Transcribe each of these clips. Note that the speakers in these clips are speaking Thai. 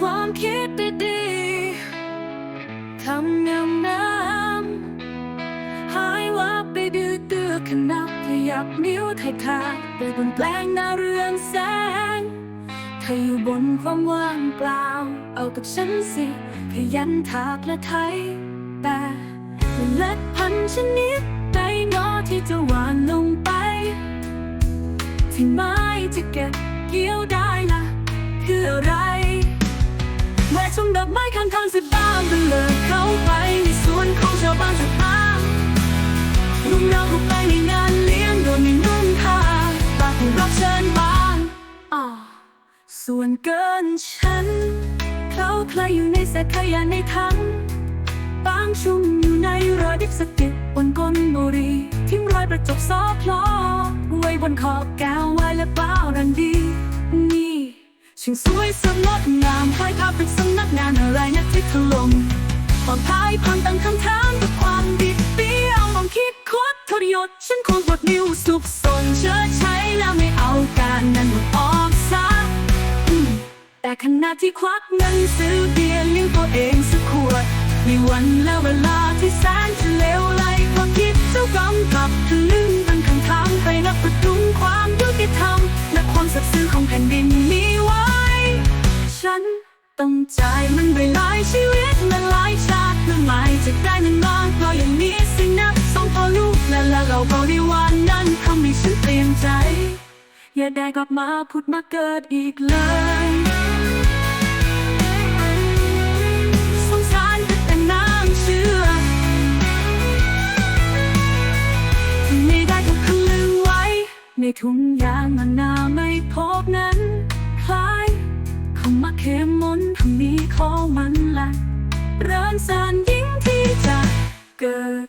ความคิดดีๆทำยังน้ำหายวับไปดื้อเตือขนับขยับนิ้วไทยทายไปบนแปลงหน้าเรืองแสงเธออยู่บนความว่างเปล่า เอากับฉันสิขยันถากและไทยแต่เล็ดพันชนิดใดเนอที่จะหวานลงไปที่ไม้จะเก็บเกี่ยวได้ล่ะคืออะไร แม่ชมดอกไม้ข้างทางสิบ้างเป็นเลยเข้าไปในสวนของชาวบ้านสักพักลุงเราเข้าไปในงานเลี้ยงโดยมีนุ่งผ้าปากผู้รับเชิญบางอ่าส่วนเกินฉันเขาใครอยู่ในเศษขยะในถังบางชุ่มอยู่ในรอยดิบสะก็ดบนก้นบุรีทิ้งรอยประจบซอกล้อไว้บนขอบแก้ว ช่างสวยสดงดงามคล้ายภาพเป็นสำนักงานอะไรนะที่ถล่มความพายพันตั้งคำถามกับความดิบเปี้ยวลองคิดคดทรยศฉันคงบดนิ้วสุกสนเชิดใช้แล้วไม่เอาการนั้นออกซะแต่ขณะที่ควักเงินซื้อเบียร์เลี้ยงตัวเองสักขวดมีวันและเวลาที่แสนจะเลวไหลความคิดเจ้ากำกับทะลึ่ง ต้องจ่ายมันไปหลายชีวิตและหลายชาติเพื่อหมายจะได้มันมากก็อย่างนี้สินะสองพ่อลูกและและเราบริวารนนั้นทำให้ฉันเปลี่ยนใจ อย่าได้กลับมาพุดมาเกิดอีกเลยสงสารแต่น้ำเชื่อที่ไม่ได้ถูกคลึงไว้ในถุงยางมันนาไม่พบนั้นคล้า เข็มมนทำมีขอมันละเรินสานยิ่งที่จะเกิด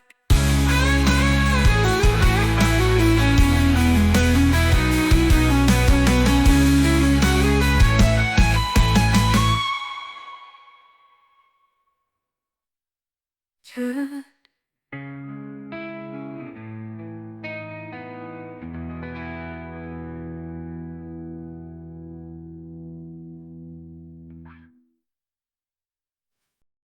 เธอ